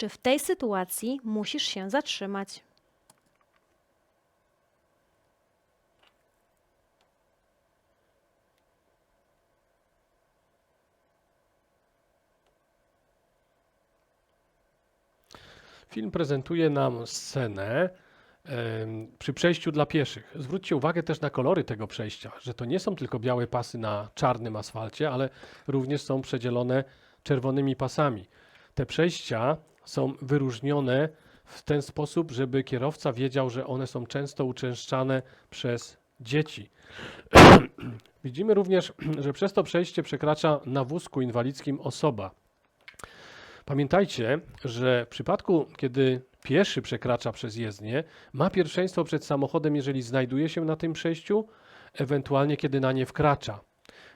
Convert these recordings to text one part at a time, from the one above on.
czy w tej sytuacji musisz się zatrzymać. Film prezentuje nam scenę przy przejściu dla pieszych. Zwróćcie uwagę też na kolory tego przejścia, że to nie są tylko białe pasy na czarnym asfalcie, ale również są przedzielone czerwonymi pasami. Te przejścia są wyróżnione w ten sposób, żeby kierowca wiedział, że one są często uczęszczane przez dzieci. Widzimy również, że przez to przejście przekracza na wózku inwalidzkim osoba. Pamiętajcie, że w przypadku, kiedy pieszy przekracza przez jezdnię, ma pierwszeństwo przed samochodem, jeżeli znajduje się na tym przejściu, ewentualnie kiedy na nie wkracza.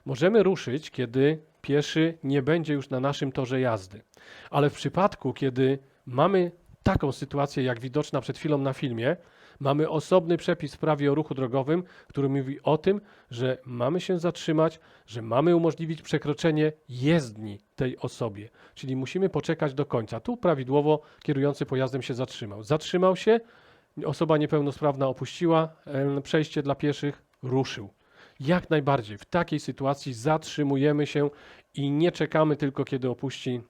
Możemy ruszyć, kiedy pieszy nie będzie już na naszym torze jazdy. Ale w przypadku, kiedy mamy taką sytuację, jak widoczna przed chwilą na filmie, mamy osobny przepis w prawie o ruchu drogowym, który mówi o tym, że mamy się zatrzymać, że mamy umożliwić przekroczenie jezdni tej osobie. Czyli musimy poczekać do końca. Tu prawidłowo kierujący pojazdem się zatrzymał. Zatrzymał się, osoba niepełnosprawna opuściła przejście dla pieszych, ruszył. Jak najbardziej w takiej sytuacji zatrzymujemy się i nie czekamy tylko kiedy opuści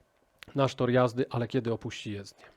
nasz tor jazdy, ale kiedy opuści jezdnię.